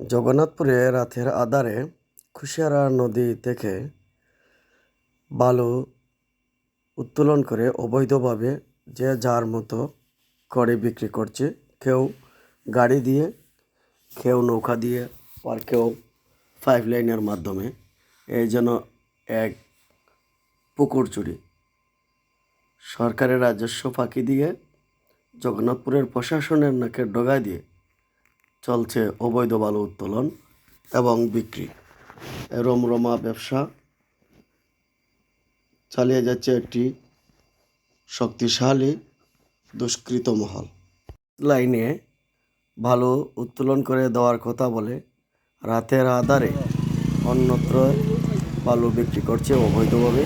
জগন্নাথপুরে রাতের আধারে কুশিয়ারা নদী থেকে বালু উত্তোলন করে অবৈধভাবে যে যার মতো করে বিক্রি করছে, কেউ গাড়ি দিয়ে, কেউ নৌকা দিয়ে আর কেউ পাইপ লাইনের মাধ্যমে। এই যেন এক পুকুর চুরি। সরকারের রাজস্ব ফাঁকি দিয়ে জগন্নাথপুরের প্রশাসনের নাকের ডগায় দিয়ে চলছে অবৈধ বালু উত্তোলন এবং বিক্রি। রমরমা ব্যবসা চালিয়ে যাচ্ছে একটি শক্তিশালী দুষ্কৃত মহল। লাইনে ভালো উত্তোলন করে দেওয়ার কথা বলে রাতের আধারে অন্যত্র বালু বিক্রি করছে অবৈধভাবে।